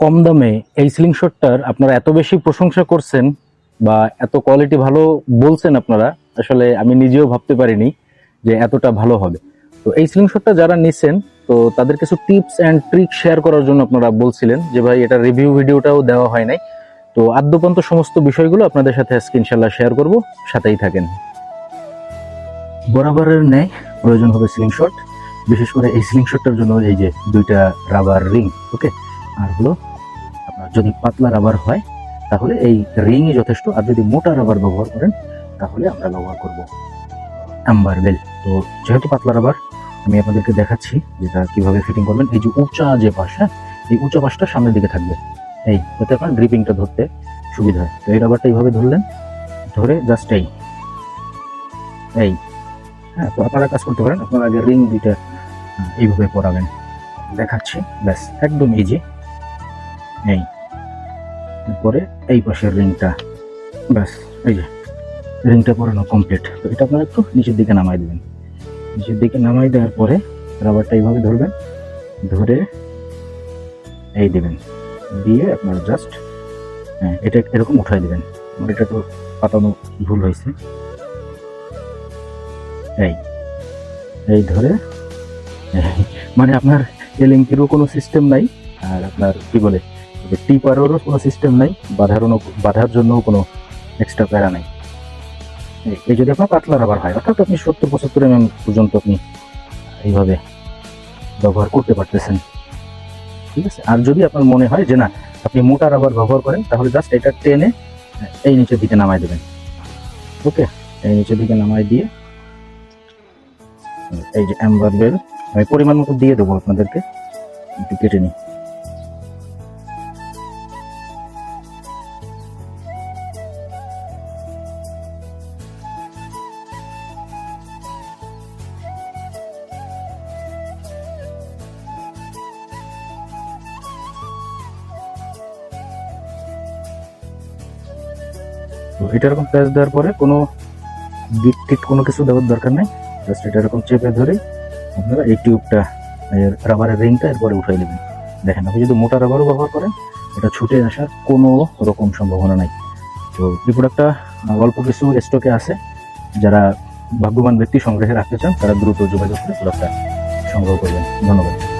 কম দামে এই সিলিং শটটার আপনারা এত বেশি প্রশংসা করছেন বা এত কোয়ালিটি ভালো বলছেন আপনারা, আসলে আমি নিজেও ভাবতে পারিনি যে এতটা ভালো হবে। তো এই সিলিং শটটা যারা নিছেন, তো তাদের কিছু টিপস অ্যান্ড ট্রিক শেয়ার করার জন্য আপনারা বলছিলেন যে ভাই এটা রিভিউ ভিডিওটাও দেওয়া হয় নাই। তো আদ্যপন্ত সমস্ত বিষয়গুলো আপনাদের সাথে আজকে ইনশাল্লাহ শেয়ার করব, সাথেই থাকেন। বরাবরের ন্যায় প্রয়োজন হবে সিলিং শট বিশেষ করে এই সিলিং শটটার জন্য এই যে দুইটা রাবার রিং ওকে আর হলো আপনার যদি পাতলা রাবার হয়, তাহলে এই রিংই যথেষ্ট। আর যদি মোটা রাবার ব্যবহার করেন, তাহলে আমরা ব্যবহার করব অ্যাম্বার বেল তো যেহেতু পাতলা রাবার আমি আপনাদেরকে দেখাচ্ছি যেটা কীভাবে ফিটিং করবেন। এই যে উঁচা যে পাশ হ্যাঁ এই উঁচা পাশটা সামনের দিকে থাকবে। এই, যাতে আপনার গ্রিপিংটা ধরতে সুবিধা হয়। তো এই রাবারটা এইভাবে ধরলেন, ধরে জাস্ট এই। এই হ্যাঁ তো আপনারা কাজ করতে পারেন। আপনারা আগে রিং দুইটা এইভাবে পরাবেন। দেখাচ্ছি, ব্যাস, একদম ইজি এই। এরপরে এই পাশের রিংটা। ব্যাস এই যে রিংটা পরানো কমপ্লিট তো এটা আপনারা একটু নিচের দিকে নামাই দেবেন। নিচের দিকে নামাই দেওয়ার পরে রাবারটা এইভাবে ধরবেন ধরে এই দেবেন। দিয়ে আপনার জাস্ট হ্যাঁ এটা এরকম উঠাই দেবেন। আমার এটা তো পাতানো ভুল হয়েছে। এই এই ধরে এই, মানে আপনার এলিঙ্কিরও কোনো সিস্টেম নাই। আর আপনার কি বলে? টিপারেরও কোনো সিস্টেম নাই, বাঁধারও বাঁধার জন্য কোনো এক্সট্রা প্যারা নেই। এই- যদি আপনার পাতলা রাবার হয়, অর্থাৎ আপনি সত্তর, পঁচাত্তর এম পর্যন্ত আপনি এইভাবে ব্যবহার করতে পারতেছেন। ঠিক আছে? আর যদি আপনার মনে হয় যে না, আপনি মোটা রাবার ব্যবহার করেন, তাহলে জাস্ট এটা টেনে, এই নিচের দিকে নামাই দেবেন। ওকে? এই নিচের দিকে নামাই দিয়ে, এই যে অ্যাম্বার বেল আমি পরিমাণ মতো দিয়ে দেবো আপনাদেরকে। একটু কেটে নিই। তো এটা এরকম প্যাচ দেওয়ার পরে কোনো গিট টিট কোনো কিছু দেওয়ার দরকার নেই। জাস্ট এটা এরকম চেপে ধরে আপনারা এই টিউবটা এর রাবারের রিংটা এরপরে উঠাই নেবেন। দেখেন, আপনি যদি মোটা রাবারও ব্যবহার করেন, এটা ছুটে আসার কোনো রকম সম্ভাবনা নাই। তো এই প্রোডাক্টটা অল্প কিছু স্টকে আছে। যারা ভাগ্যবান ব্যক্তি সংগ্রহে রাখতে চান, তারা দ্রুত যোগাযোগ করে প্রোডাক্টটা সংগ্রহ করবেন। ধন্যবাদ।